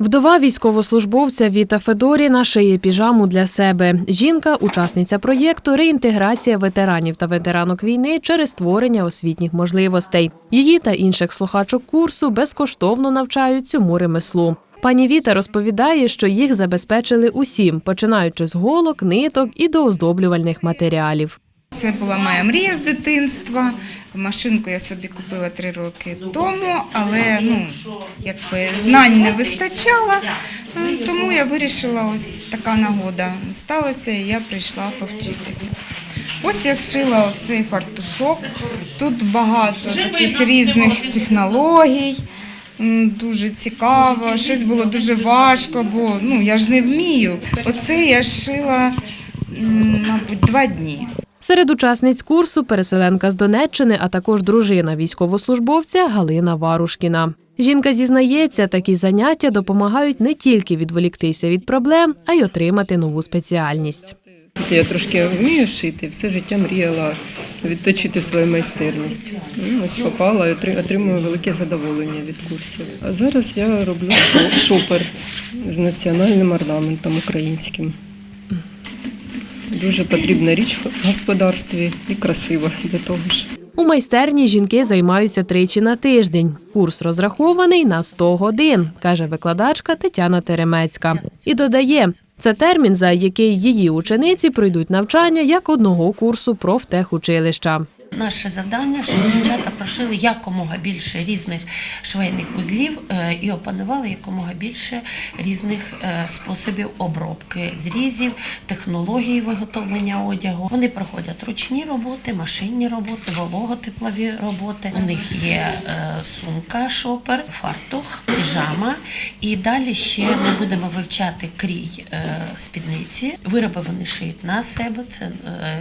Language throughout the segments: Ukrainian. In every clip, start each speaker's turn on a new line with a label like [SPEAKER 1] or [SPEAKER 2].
[SPEAKER 1] Вдова військовослужбовця Віта Федоріна шиє піжаму для себе. Жінка учасниця проєкту реінтеграція ветеранів та ветеранок війни через створення освітніх можливостей. Її та інших слухачок курсу безкоштовно навчають цьому ремеслу. Пані Віта розповідає, що їх забезпечили усім, починаючи з голок, ниток і до оздоблювальних матеріалів.
[SPEAKER 2] Це була моя мрія з дитинства. Машинку я собі купила три роки тому, але ну якби знань не вистачало, е, тому я вирішила, ось така нагода сталася, і я прийшла повчитися. Ось я зшила оцей фартушок. Тут багато таких різних технологій. Дуже цікаво, щось було дуже важко, бо ну я ж не вмію. Оце я шила, мабуть, два дні.
[SPEAKER 1] Серед учасниць курсу переселенка з Донеччини, а також дружина військовослужбовця Галина Варушкіна. Жінка зізнається, такі заняття допомагають не тільки відволіктися від проблем, а й отримати нову спеціальність.
[SPEAKER 3] Я трошки вмію шити, все життя мріяла відточити свою майстерність. Ну, Ось попала і отримую велике задоволення від курсів. А зараз я роблю шо- шопер з національним орнаментом українським. Дуже потрібна річ в господарстві і красива для того ж.
[SPEAKER 1] У майстерні жінки займаються тричі на тиждень. Курс розрахований на 100 годин, каже викладачка Тетяна Теремецька. І додає, це термін, за який її учениці пройдуть навчання як одного курсу профтехучилища.
[SPEAKER 4] Наше завдання, щоб дівчата прошили якомога більше різних швейних узлів е, і опанували якомога більше різних е, способів обробки зрізів, технології виготовлення одягу. Вони проходять ручні роботи, машинні роботи, вологотеплові роботи. У них є е, сумка, шопер, фартух, піжама. І далі ще ми будемо вивчати крій спідниці. Вироби вони шиють на себе, це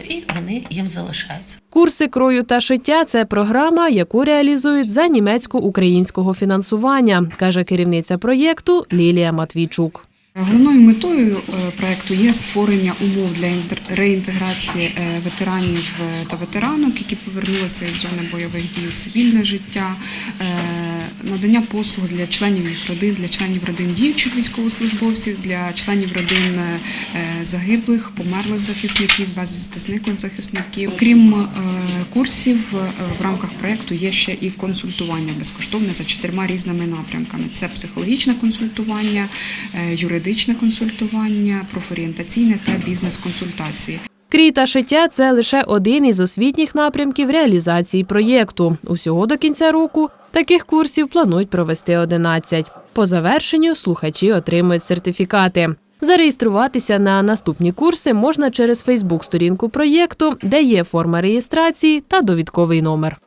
[SPEAKER 4] і вони їм залишаються.
[SPEAKER 1] Курси крою та шиття це програма, яку реалізують за німецько-українського фінансування, каже керівниця проєкту Лілія Матвійчук.
[SPEAKER 5] Головною метою е, проекту є створення умов для реінтеграції е, ветеранів е, та ветеранок, які повернулися із зони бойових дій у цивільне життя, надання послуг для членів їх родин, для членів родин діючих військовослужбовців, для членів родин загиблих, померлих захисників, безвісти зниклих захисників. Окрім курсів, в рамках проекту є ще і консультування безкоштовне за чотирма різними напрямками: це психологічне консультування, е, юридичне консультування, профорієнтаційне та бізнес-консультації.
[SPEAKER 1] Крій та шиття це лише один із освітніх напрямків реалізації проєкту. Усього до кінця року таких курсів планують провести 11. По завершенню слухачі отримують сертифікати. Зареєструватися на наступні курси можна через Фейсбук-сторінку проєкту, де є форма реєстрації та довідковий номер.